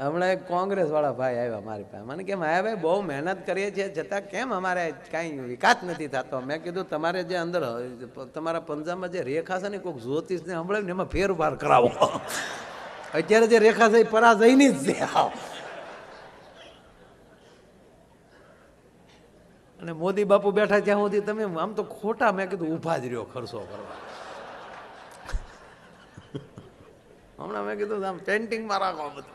હમણાં એક કોંગ્રેસ વાળા ભાઈ આવ્યા મારી પાસે. મને કે માયાભાઈ બહુ મહેનત કરીએ છીએ, છતાં કેમ અમારે કાંઈ વિકાસ નથી થતો? મેં કીધું, તમારે જે અંદર, તમારા પંજાબમાં જે રેખા છે ને કોઈક જ્યોતિષને ને, એમાં ફેરફાર કરાવો. અત્યારે જે રેખા છે, એ પરાજયની જ છે. અને મોદી બાપુ બેઠા ત્યાં સુધી તમે આમ તો ખોટા, મેં કીધું, ઊભા જ રહ્યો ખર્ચો કરવા. હમણાં મેં કીધું, આમ પેન્ટિંગમાં રાખો બધું.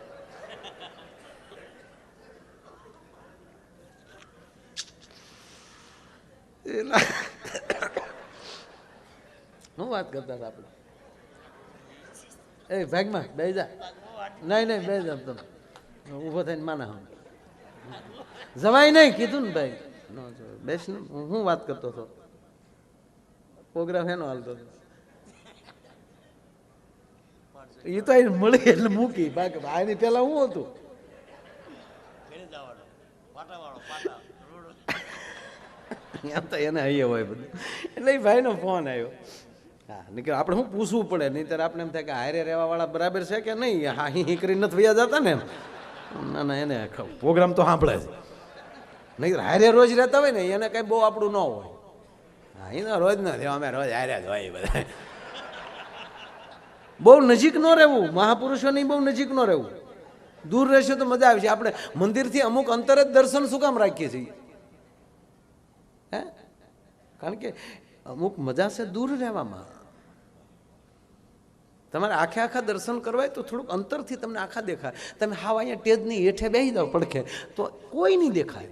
શું વાત કરતા હતા આપણે? એ, ભાગમાં બે જા. નહીં નહીં બે જા તમે ઊભો થઈને માના હમ. જવાય નહીં, કીધું ને ભાઈ. બેસ ને. હું વાત કરતો હતો? પ્રોગ્રામ એનો હાલતો હતો. એ તો મળી એટલે મૂકી. બાકી આની પેલા હું હતું? એમ તો એને અહીંયા હોય બધું. એટલે એ ભાઈનો ફોન આવ્યો. હા નીકળ આપણે શું પૂછવું પડે? નહીં આપણે એમ થાય કે હારે રહેવાવાળા બરાબર છે કે નહીં? હા અહીં હી કરીને નથી વયા જતા ને ના ના એને પ્રોગ્રામ તો સાંભળે છે. નહીં હારે રોજ રહેતા હોય ને એને કંઈ બહુ આપણું ન હોય. હા એને રોજ નથી અમે રોજ હારે જ હોય બધા. બહુ નજીક ન રહેવું. મહાપુરુષોની બહુ નજીક ન રહેવું. દૂર રહેશે તો મજા આવશે આપણે મંદિરથી અમુક અંતરે જ દર્શન શું કામ રાખીએ છીએ? કારણ કે અમુક મજા છે દૂર રહેવામાં. તમારે આખે આખા દર્શન કરવા હોય તો થોડુંક અંતરથી તમને આખા દેખાય. તમે હાવ અહીંયા ટેજની હેઠે બેસી જાઓ પડખે, તો કોઈ નહીં દેખાય.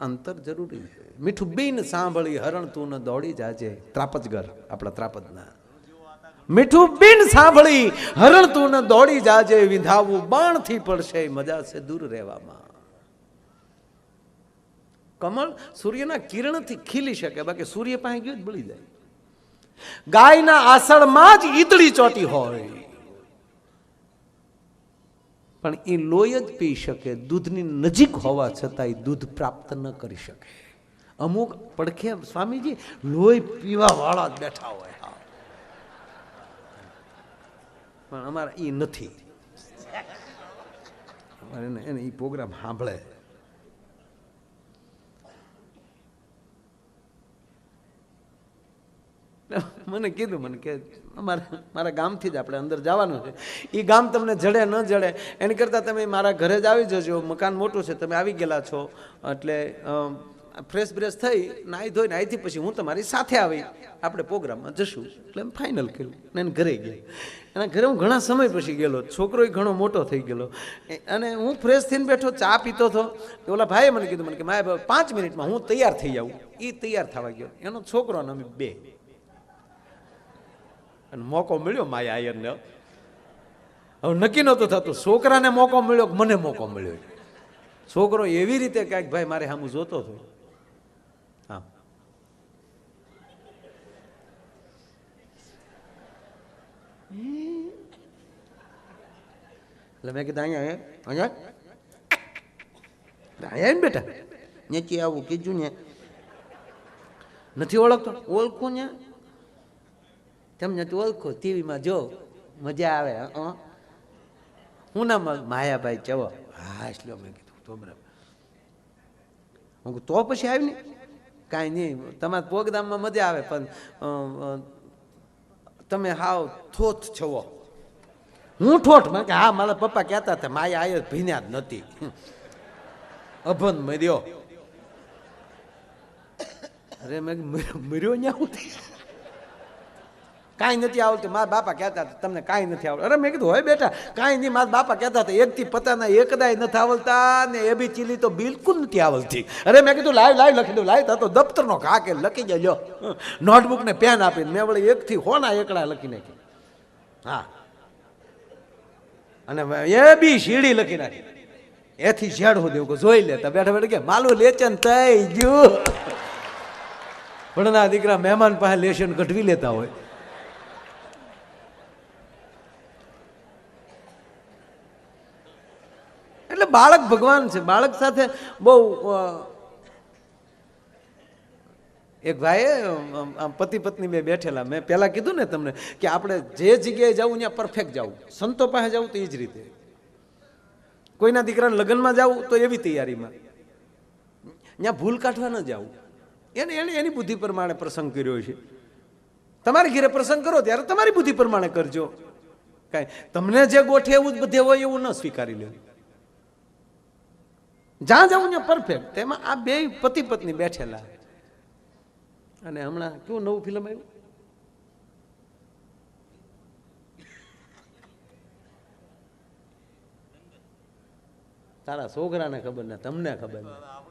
અંતર જરૂરી છે. મીઠું બીન સાંભળી હરણ તું ન દોડી જાજે. ત્રાપજગર, આપણા ત્રાપજના. મીઠું બીન સાંભળી હરણ તું ન દોડી જાજે. વિંધાવું બાણથી પડશે. મજા છે દૂર રહેવામાં. કમળ સૂર્યના કિરણથી ખીલી શકે, બાકી સૂર્ય પાસે ગયું જ બળી જાય. ગાયના આસળમાં જ ઈતળી ચોટી હોય. પણ એ લોહી જ પી શકે, દૂધની નજીક હોવા છતાં એ દૂધ પ્રાપ્ત ન કરી શકે. અમુક પડખે સ્વામીજી લોહી પીવા વાળા જ બેઠા હોય પણ અમારા એ નથી. એને એ પ્રોગ્રામ સાંભળે. મને કીધું, મને કે મારા મારા ગામથી જ આપણે અંદર જવાનું છે. એ ગામ તમને જડે ન જડે. એની કરતાં તમે મારા ઘરે જ આવી જજો. મકાન મોટું છે, તમે આવી ગયેલા છો. એટલે ફ્રેશ બ્રેશ થઈ, નાહી ધોઈને અહીંથી પછી હું તમારી સાથે આવી. આપણે પ્રોગ્રામમાં જશું. એટલે એમ ફાઇનલ કર્યું. એને ઘરે ગયા એના ઘરે હું ઘણા સમય પછી ગયેલો. છોકરો ઘણો મોટો થઈ ગયેલો. અને હું ફ્રેશ થઈને બેઠો, ચા પીતો હતો. ઓલા ભાઈએ મને કીધું, મને કે, માય, પાંચ મિનિટમાં હું તૈયાર થઈ જાઉં એ તૈયાર થવા ગયો. એનો છોકરો અને અમે બે. અને મોકો મળ્યો માયા આયરને. હવે નક્કી નહોતું થતું. છોકરાને મોકો મળ્યો મને મોકો મળ્યો? છોકરો એવી રીતે કાંઈક ભાઈ, મારે સામું જોતો હતો. હા. એટલે મેં કીધું, અહીંયા અહીંયા? અહીંયા ને બેટા નીચે આવું કીધું ને. નથી ઓળખતો? ઓળખું ને. તમને તો ઓળખો, ટીવીમાં જો, મજા આવે, હં? નામ માયાભાઈ ચવો હા. એટલે મેં કીધું, તો બરાબર. તો પછી આવી ને કાંઈ નહીં, તમારા પ્રોગ્રામમાં મજા આવે, પણ તમે હાવ થોથ છવો હું. ઠોઠ? મેં કે હા, મારા પપ્પા કહેતા હતા, માયા આવ્યો ભીન્યા જ નથી. અભન મર્યો. અરે, મેં મર્યો ન્યા હું કાંઈ નથી આવડતું. મારા બાપા કહેતા હતા, તમને કાંઈ નથી આવડતું. અરે મેં કીધું, હોય બેટા, કાંઈ નહીં. મારા બાપા કહેતા હતા, એકથી પતાના એકદાય નથી આવડતા ને એ બી ચીલી તો બિલકુલ નથી આવડતી. અરે મેં કીધું લાઈવ લાઈવ લખી દઉં લાઈવ તો દફતરનો ઘા કે લખી જજો નોટબુકને પેન આપીને મેં વળી એકથી હોના એકડા લખી નાખી હા. અને એ બી શીડી લખી નાખી. એથી ઝેડ હું દેવું જોઈ લેતા બેઠા બેઠા કે માલું લેચન થઈ ગયું. ભણના દીકરા મહેમાન પાસે લેશન કઢવી લેતા હોય. એટલે બાળક ભગવાન છે. બાળક સાથે બહુ એક ભાઈએ પતિ પત્ની બે બેઠેલા. મેં પહેલાં કીધું ને તમને કે આપણે જે જગ્યાએ જવું ત્યાં પરફેક્ટ જવું. સંતો પાસે જવું તો એ જ રીતે. કોઈના દીકરાને લગ્નમાં જવું તો એવી તૈયારીમાં. ત્યાં ભૂલ કાઢવા ન જવું. એને એને, એની બુદ્ધિ પ્રમાણે પ્રસંગ કર્યો છે. તમારી ઘેરે પ્રસંગ કરો ત્યારે તમારી બુદ્ધિ પ્રમાણે કરજો. કાંઈ, તમને જે ગોઠે એવું જ બધે હોય એવું ન સ્વીકારી લેવું જ્યાં જવું ત્યાં પરફેક્ટ તેમાં આ બે પતિ પત્ની બેઠેલા. અને હમણાં કેવું નવું ફિલ્મ આવ્યું? તારા છોકરાને ખબર ને, તમને ખબર ના.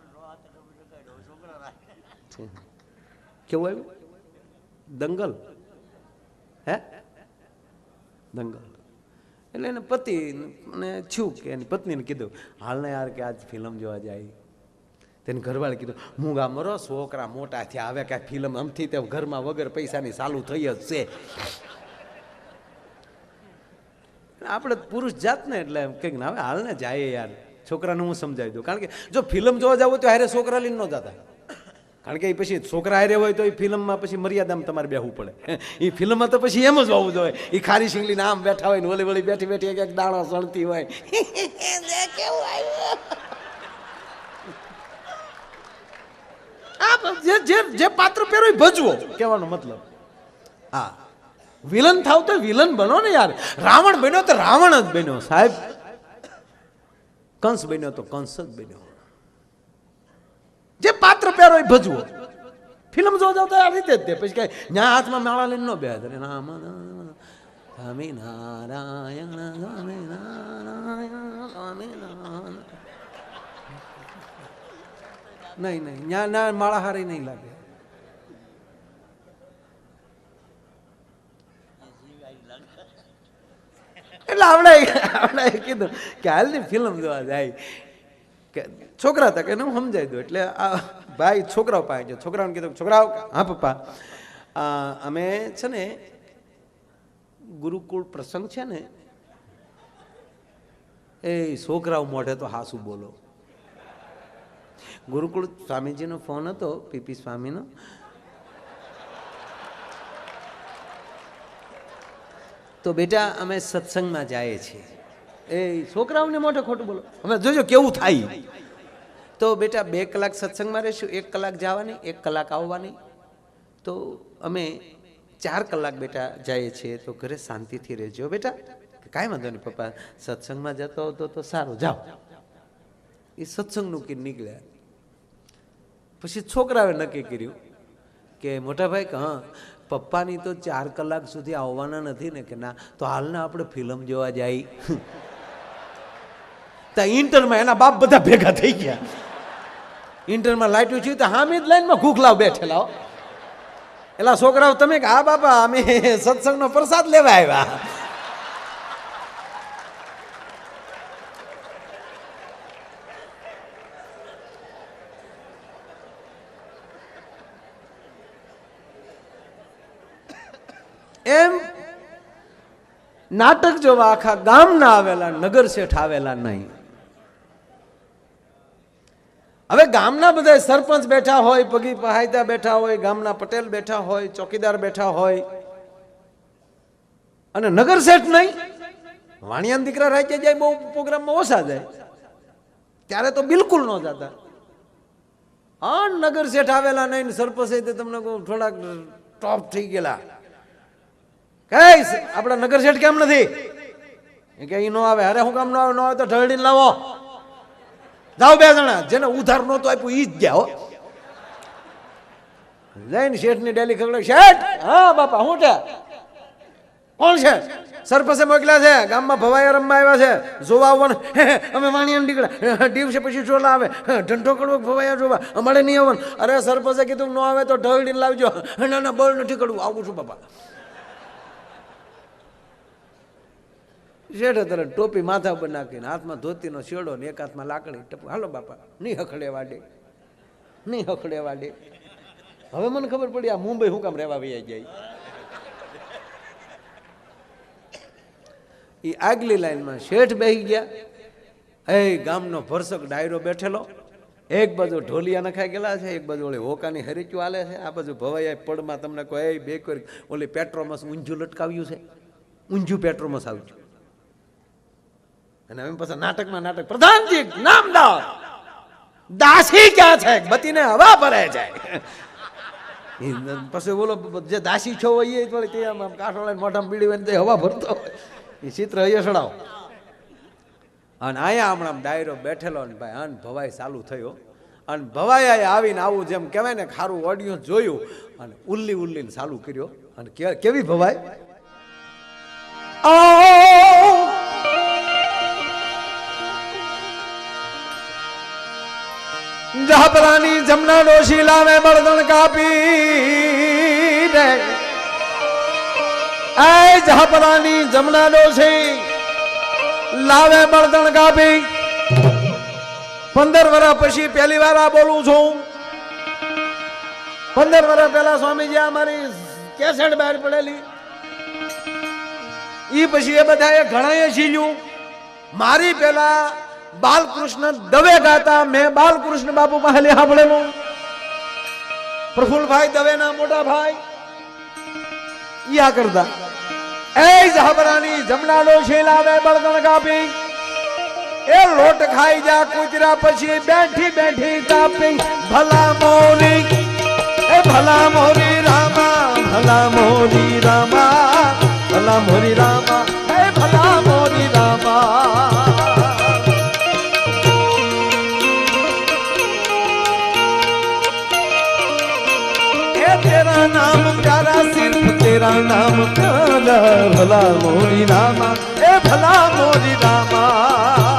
કેવું આવ્યું? દંગલ. હે? દંગલ. એટલે એને પતિ અને છું કે એની પત્નીને કીધું, હાલને યાર કે આજ ફિલ્મ જોવા જાય. તેને ઘરવાળે કીધું હું ગામ મરો, છોકરા મોટા થયા, હવે કાંઈ ફિલ્મ આમથી તે ઘરમાં વગર પૈસાની ચાલુ થઈ જ છે. આપણે પુરુષ જાત ને એટલે કંઈક ના, હવે હાલને જાય યાર. છોકરાને હું સમજાવી દઉં. કારણ કે જો ફિલ્મ જોવા જાવ તો હારે છોકરા લઈને ન જતા. કારણ કે એ પછી છોકરા હારે હોય તો એ ફિલ્મમાં પછી મર્યાદામાં તમારે બેહવું પડે. એ ફિલ્મમાં તો પછી એમ જ હોવું જોઈએ. એ ખારી શીંગલી આમ બેઠા હોય ને ઓલી વળી બેઠી બેઠી એક એક દાણો સળતી હોય. જે જે જે પાત્ર પહેરો એ ભજવો. કહેવાનો મતલબ? હા. વિલન થાવ તો વિલન બનો ને યાર. રાવણ બન્યો તો રાવણ જ બન્યો સાહેબ. કંસ બન્યો તો કંસ જ બન્યો. જે પાત્ર પહેરો એ ભજવો. ફિલ્મ જોવા જાવ તો આ રીતે જ તે. પછી કઈ ન્યા હાથમાં માળા લઈને ન રે રામ સ્વામી નારાયણ સ્વામી નારાયણ સ્વામી નારાયણ નહીં નહીં, ન્યા ના માળા હારી નહીં લાગે. એટલે આપણે આપણે કીધું કે હાલની ફિલ્મ જોવા જાય છોકરા હતા કે એને હું સમજાવી એટલે આ ભાઈ છોકરાઓ પાસે ગયો. છોકરાઓને કીધું છોકરાઓ, હા, પપ્પા. અમે છે ને, ગુરુકુળ પ્રસંગ છે ને, એ છોકરાઓ મોઢે તો હાસું બોલો. ગુરુકુળ સ્વામીજીનો ફોન હતો, પીપી સ્વામીનો. તો બેટા, અમે સત્સંગમાં જઈએ છીએ. એ છોકરાઓને મોઢે ખોટું બોલો. હવે જોજો કેવું થાય. તો બેટા બે કલાક સત્સંગમાં રહીશું, એક કલાક જવાની, એક કલાક આવવાની. તો અમે ચાર કલાક બેટા જઈએ છીએ, તો ઘરે શાંતિથી રહેજો બેટા. કાંઈ વાંધો નહીં પપ્પા, સત્સંગમાં જતો હતો તો સારું, જાઓ. એ સત્સંગનું કે નીકળ્યા પછી છોકરાએ નક્કી કર્યું કે મોટા ભાઈ કે હા, પપ્પાની તો ચાર કલાક સુધી આવવાના નથી ને, કે ના, તો હાલના આપણે ફિલ્મ જોવા જાય. ત્યાં ઇન્ટરમાં એના બાપ બધા ભેગા થઈ ગયા. ઇન્ટરમાં લાઈટું છે તો હામીદ લાઈનમાં ઘૂખલાવ બેઠેલા. એલા છોકરાઓ, તમે કે, હા, બાપા, અમે સત્સંગનો પ્રસાદ લેવા આવ્યા. એમ નાટક જોવા આખા ગામના આવેલા, નગર શેઠ આવેલા નહીં. હવે ગામના બધા સરપંચ બેઠા હોય, પગી પહાયતા બેઠા હોય, ગામના પટેલ બેઠા હોય, ચોકીદાર બેઠા હોય, અને નગર શેઠ નહીં. વાણિયાના દીકરા રાજ્ય જાય, બહુ પ્રોગ્રામમાં ઓછા જાય. ત્યારે તો બિલકુલ ન જતા. હા નગર શેઠ આવેલા નહીં સરપંચ તે તમને થોડાક ટોપ થઈ ગયેલા. કઈ આપણા નગર શેઠ કેમ નથી? કે એ નો આવે. અરે હું કામ નો આવે નો આવે તો ઢળડીને લાવો. જાઓ બે જણા. જેને ઉધાર નહોતો આપ્યું એ જ ગયા, હો. જઈને શેઠની ડેલી ખગડે શેઠ! હા, બાપા, હું છે? કોણ છે? સરપંચે મોકલ્યા છે. ગામમાં ભવાઈ રમવા આવ્યા છે. જોવા આવવાનું. અમે વાણિયા નીકળ્યા. દિવસે પછી ચોલા આવે. ઢંઢો કડવો ભવાયા જોવા. અમારે નહીં આવવાનું. અરે સરપસે કીધું, ન આવે તો ઢળડીને લાવજો. ના ના, બળ નથી કડવું. આવું છું, બાપા. શેઠે તરત ટોપી માથા ઉપર નાખીને હાથમાં ધોતીનો શેડો ને એક હાથમાં લાકડી ટપ હાલો બાપા, નહીં હખડે વાડે, નહીં હખડે વાડે. હવે મને ખબર પડી આ મુંબઈ હું કામ રહેવા વૈયા જાય. એ આગલી લાઈનમાં શેઠ બેહી ગયા. એ ગામનો ભરસક ડાયરો બેઠેલો. એક બાજુ ઢોલિયા નખાઈ ગયેલા છે, એક બાજુ ઓલી હોકાની હરીચું હાલે છે, આ બાજુ ભવાઈ પડમાં તમને કોઈ બે કોઈ ઓલી પેટ્રોમસ ઊંઝું લટકાવ્યું છે. ઊંઝું પેટ્રોમસ આવ્યું અને એમ પાછા નાટકમાં નાટક. પ્રધાનજી, નામદાર. દાસી ક્યાં છે? બતીને હવા ભરે છે. પછી બોલો, જે દાસી છો એ થોડી તે આમ આમ કાંઠો લઈને મોઢામાં બીડી હોય હવા ભરતો એ ચિત્ર અહીંયા અને અહીંયા હમણાં ડાયરો બેઠેલો ને ભાઈ, અન ભવાઈ ચાલુ થયો. અને ભવાઈ આવીને આવું જેમ કહેવાય ને, ખારું ઓડિયો જોયું અને ઉલ્લી ઉલ્લીને ચાલુ કર્યો. અને કેવી ભવાઈ? જાપરાની જમના ડોશીલા મેં બળદણ કાપી રે એ જાપરાની જમના ડોશી લાવે બળદણ કાપી. પંદર વર્ષ પછી પહેલી વાર આ બોલું છું. પંદર વર્ષ પહેલા સ્વામીજી આ મારી કેસેટ બહાર પડેલી. ઈ પછી એ બધાએ ઘણાએ ઝીલ્યું મારી પેલા બાલકૃષ્ણ દવે ગાતા મેં બાલકૃષ્ણ બાપુ પાસે સાંભળેલું પ્રફુલભાઈ દવેના મોટા ભાઈ ઈ આ કરતા એ જહબરાની જમનાલો શેલાવે બળદણ કાપી એ લોટ ખાઈ જા કૂતરા પછી બેઠી બેઠી કાપી ભલા મોરી એ ભલા મોરી રામા ભલા મોરી રામા ભલા મોરી રામા તેરા નામ કાલા ભલા મોરી રામા એ ભલા મોરી રામા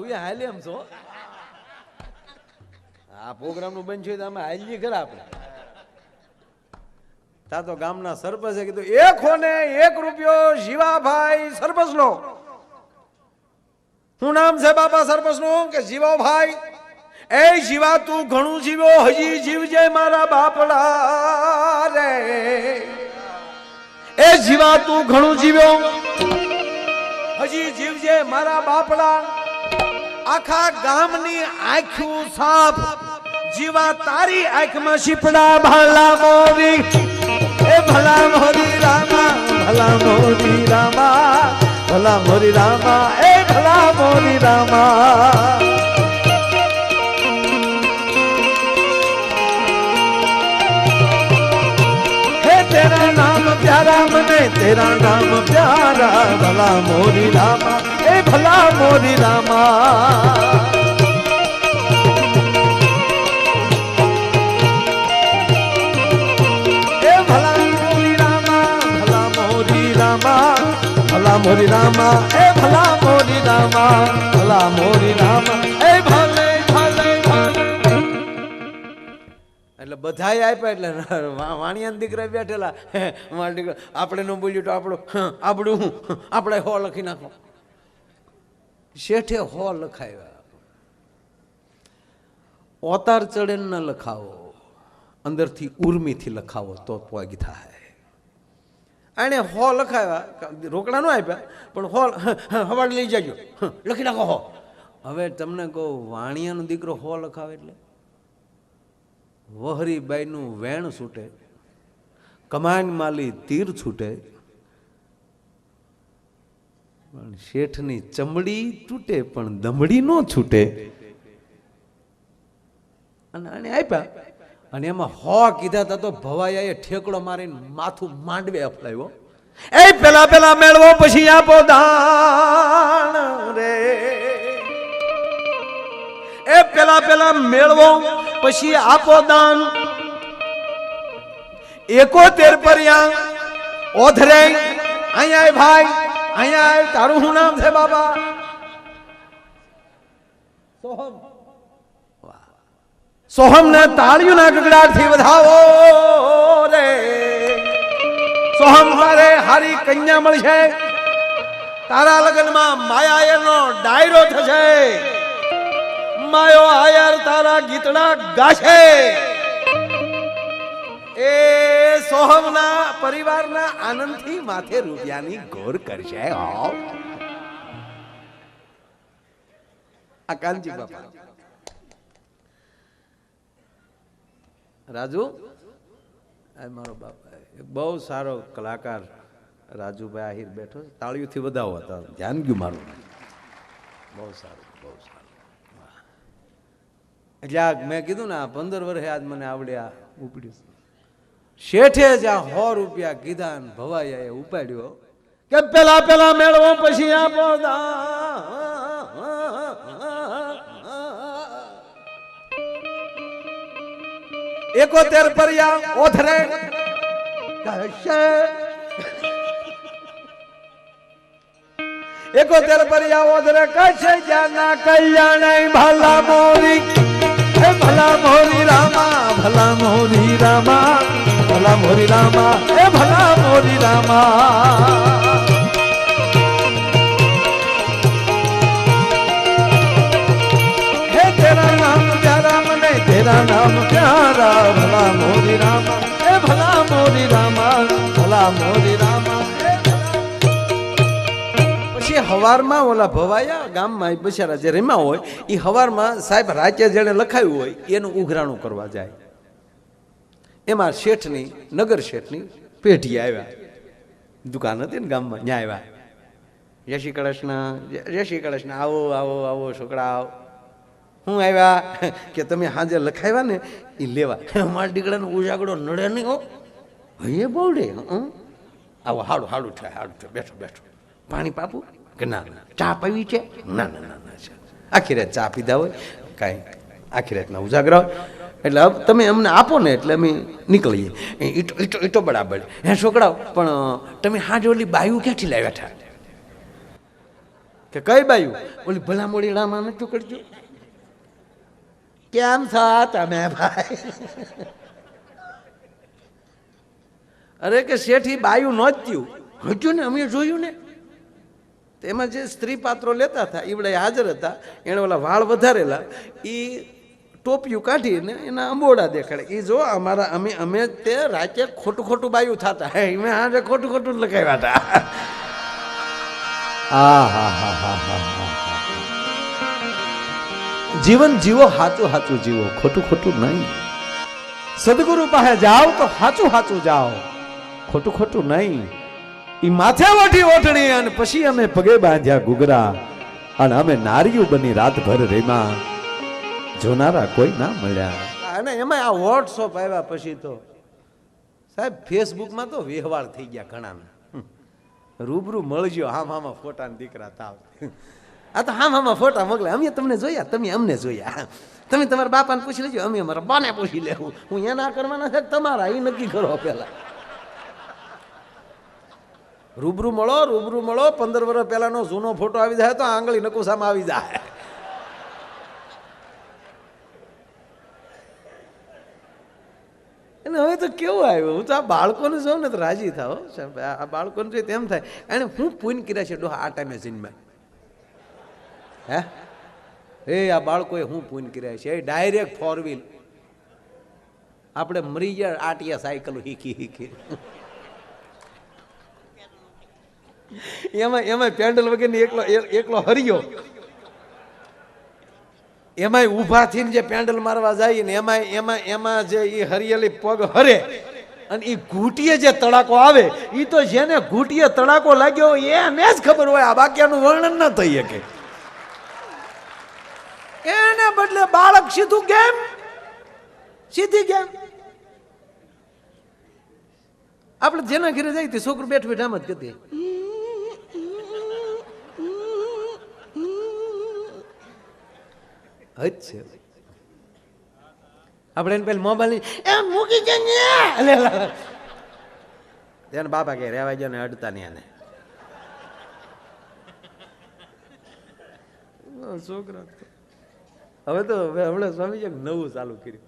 તું હાલે એમ છો? આ પ્રોગ્રામનું બન છે તો અમે હાલીએ ખરા આપણે. તા તો ગામના સરપંચે કીધું, એક હોને એક રૂપિયો જીવાભાઈ સરપંચ નો શું નામ છે બાપા સરપંચનું કે જીવાભાઈ? એ જીવા તું ઘણું જીવ્યો હજી જીવજે મારા બાપડા રે. એ જીવા તું ઘણું જીવ્યો, હજી જીવજે મારા બાપડા આખા ગામની આંખ્યું સાફ જીવા તારી આંખમાં શીપડા ભલા મોરી એ ભલા મોરી રામા ભલા મોરી રામા ભલા મોરી રામા એ ભલા મોરી રામા हे तेरा नाम प्यारा मने तेरा नाम प्यारा भला मोरी रामा ભલા મોરી રામા. એ ભલા મોરી રામા, ભલા મોરી રામા, ભલા મોરી રામા, એ ભલા મોરી રામા, ભલા મોરી રામા, એ ભલે એટલે બધા આપ્યા એટલે વાણિયા દીકરા બેઠેલા. આપણે ન બોલ્યું તો આપણું આપણું આપણે હો લખી નાખો. શેઠે હો લખાવ્યા. ઓતાર ચડે ન લખાવો, અંદરથી ઉર્મીથી લખાવો તો પોગી થાય. આને હો લખાવ્યા રોકડા ન આપ્યા, પણ હો હવાડ લઈ જાજો. લખી નાખો હો. હવે તમને કહું, વાણિયાનો દીકરો હો લખાવે એટલે? વહરીબાઈનું વેણ છૂટે કમાન માલી તીર છૂટે પણ શેઠની ચમડી તૂટે પણ દમડી નો છૂટે. અને આને આપ્યા. અને એમાં હો કીધા તા તો ભવાયાએ ઠેકડો મારીને માથું માંડવે અફલાવ્યો એ પેલા પેલા મેળવો પછી આપો દાન રે. એ પેલા પેલા મેળવો પછી આપો દાન. એકોતેર પર્યા ઓધરે અહીંયા ભાઈ અહીંયા આય તારું શું નામ છે બાબા? સોહમ. વાહ. સોહમને તાળીઓના ગગડાટથી વધાવો રે. સોહમ મારે હારી કન્યા મળશે. તારા લગ્નમાં માયા એનો ડાયરો થશે. માયો આયર તારા ગીતડા ગાશે. એ સોહમના પરિવારના આનંદથી માથે રૂપિયાની ગોર કરશે આ કાનજી બાપા. રાજુ? આ મારો બાપા બહુ સારો કલાકાર રાજુભાઈ આહિર બેઠો છે. તાળીઓથી વધાવો હતા. ધ્યાન ગયું મારું. બહુ સારું બહુ સારું. એટલે આ મેં કીધું ને આ પંદર વર્ષે આજ મને આવડ્યા ઉપડ્યું શેઠે જ્યાં સો રૂપિયા કીધા ને ઉપાડ્યો કે પેલા પેલા મેળવો પછી આપો. એકોતેર પર્યા ઓથરે. એકોતેર પર્યા ઓથરે. કહેશે જાના કલ્યાણ? ભલા મોરી. ભલા મોરી રામા, ભલા મોરી રામા. ભલા મોરી રામા, એ ભલા મોરી રામા. તેરા નામ પ્યારા ભલા મોરી રામા, એ ભલા મોરી રામા, ભલા મોરી રામા. પછી હવારમાં ઓલા ભવાયા ગામમાં બિચારા જે રેમા હોય એ હવારમાં સાહેબ રાજ્ય જેણે લખાયું હોય, એનું ઉઘરાણું કરવા જાય. એમાં શેઠની, નગર શેઠની પેઢી આવ્યા. દુકાન હતી ને ગામમાં, ત્યાં આવ્યા. જય શ્રી કૃષ્ણ, જય શ્રી કૃષ્ણ, આવો આવો આવો છોકરા, આવો. હું આવ્યા કે તમે સાંજે લખાવ્યા ને એ લેવા. મારા દીકરાનો ઉજાગડો નડે નહીં હો. એ બોવડે હં. આવો, હાડું હાડું થાય હાડું થાય. બેઠો બેઠો. પાણી પાપું? કે ના ના. ચા પીવી છે? ના ના ના ના, છે. આખી રાત ચા પીધા હોય. કાંઈ આખી રાતના ઉજાગરા હોય. એટલે તમે અમને આપો ને એટલે અમે નીકળીએ. એ ઈટો ઈટો ઈટો બરાબર. હે છોકરાઓ, પણ તમે હાજ ઓલી બાયું ક્યાંથી લાવ્યા હતા કે કઈ બાયું? ઓલી ભલામોળી રામા નતું કરજો. કેમ થા તમે ભાઈ? અરે કે શેઠી બાયું નહોત્યું હજુ ને અમે જોયું ને. તેમાં જે સ્ત્રી પાત્રો લેતા હતા ઈવડે હાજર હતા, એણે ઓલા વાળ વધારેલા. એ ટોપિયું કાઢીને એના અંબોડા દેખાડે. એ જો અમારા અમે અમે તે રાતે ખોટું ખોટું બાયું થતા. હે મેં હાજે ખોટું ખોટું લખાવ્યા હતા. જીવન જીવો, હાચું હાચું જીવો. ખોટું ખોટું નહીં. સદગુરુ પાસે જાઓ તો હાચું હાચું જાઓ. ખોટું ખોટું નહીં. એ માથે વઠી ઓઠણી અને પછી અમે પગે બાંધ્યા ગુગરા અને અમે નારીઓ બની રાતભર રેમા. જોનારા કોઈ ના મળ્યા. અને એમાં આ વોટ્સઅપ આવ્યા પછી તો સાહેબ ફેસબુકમાં તો વ્યવહાર થઈ ગયા ઘણાના. રૂબરૂ મળજો, હામ હામાં ફોટા દીકરા તાવ આ તો હામ હામાં ફોટા મોકલે અમે તમને જોયા, તમે અમને જોયા. તમે તમારા બાપાને પૂછી લેજો, અમે અમારા બાને પૂછી લેવું. હું એના કરવાના છે તમારા એ નક્કી કરો પેલા રૂબરૂ મળો રૂબરૂ મળો. પંદર વર્ષ પહેલાનો જૂનો ફોટો આવી જાય તો આંગળી નકુસામાં આવી જાય. અને હવે તો કેવું આવ્યું? હું તો આ બાળકોને જોઉં ને તો રાજી થાવ આ બાળકોને જોઈએ તેમ થાય. એને હું પૂન કર્યા છે ડોહા, આ ટાઈમે જીનમાં હે? એ, આ બાળકોએ હું પૂન કર્યા છે. એ ડાયરેક્ટ ફોર વ્હીલ આપણે મરી ગયા, આટિયા સાયકલ હીકી હીકી એમાં એમાં પેન્ડલ વગેરે એકલો એકલો હરિયો. એમાંય ઊભા થઈને જે પેન્ડલ મારવા જાય ને એમાં એમાં એમાં જે એ હરિયેલી પગ હરે અને એ ઘૂંટીએ જે તડાકો આવે એ તો જેને ઘૂંટીએ તડાકો લાગ્યો હોય એને જ ખબર હોય, આ બાકીનું વર્ણન ન થઈ શકે. એને બદલે બાળક સીધું કેમ સીધી કેમ આપણે જેના ઘરે જાય તે છોકરું બેઠ બેઠ આમ જ કરતી જ છે. આપણે એને પેલા મોબાઈલ એમ મૂકી છે. એને બાપા કે રહેવા ગયો ને અડતા ને એને છોકરા હવે તો હવે હમણાં સ્વામીજી નવું ચાલુ કર્યું.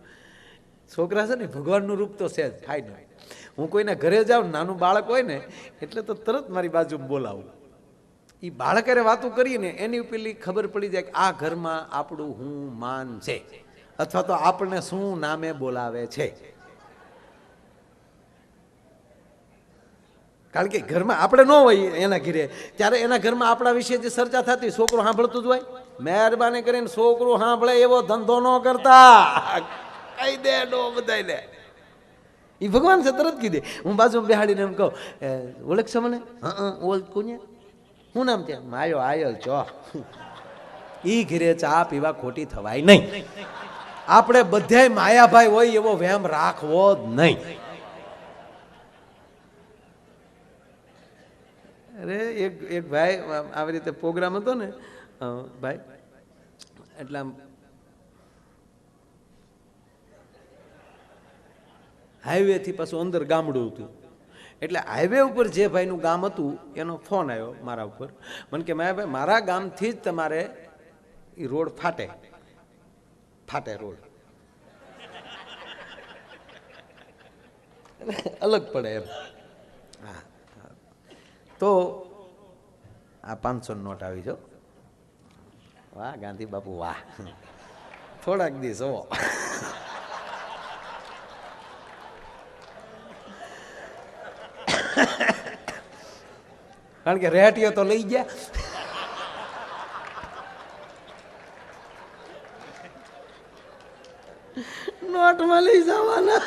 છોકરા છે ને ભગવાનનું રૂપ તો છે જ થાય નહીં. હું કોઈના ઘરે જાઉં નાનું બાળક હોય ને એટલે તો તરત મારી બાજુ બોલાવું. એ બાળકરે વાતો કરીને એની પેલી ખબર પડી જાય કે આ ઘરમાં આપણું હું માન છે. અથવા તો આપણને શું નામે બોલાવે છે. કારણ કે ઘરમાં આપણે ન હોય એના ઘરે. ત્યારે એના ઘરમાં આપણા વિશે જે ચર્ચા થતી છોકરો સાંભળતું જ હોય. મહેરબાની કરીને છોકરો સાંભળે એવો ધંધો ન કરતા. કહી દે ડો બધાય એ ભગવાન છે તરત કીધે હું બાજુમાં બેહાડીને એમ કહું "એ, ઓળખશો મને? હા ઓળખું ને શું નામ ત્યાં? માયો, આયલ, ચો. ઈ ઘીરે ચા પીવા ખોટી થવાય નહીં. આપણે બધાય માયાભાઈ હોય એવો વહેમ રાખવો જ નહીં. અરે, એક એક ભાઈ આવી રીતે પ્રોગ્રામ હતો ને ભાઈ, એટલે આમ હાઈવેથી પાછું અંદર ગામડું હતું. એટલે હાઈવે ઉપર જે ભાઈનું ગામ હતું, એનો ફોન આવ્યો મારા ઉપર. મને કે માયા ભાઈ મારા ગામથી જ તમારે એ રોડ ફાટે. ફાટે રોડ. અલગ પડે એમ. હા. તો આ પાંચસો નોટ આવી જો વાહ, ગાંધી બાપુ, વાહ. થોડાક દિવસ, હો. કારણ કે રેહટીઓ તો લઈ ગયા. નોટમાં લઈ જવાના.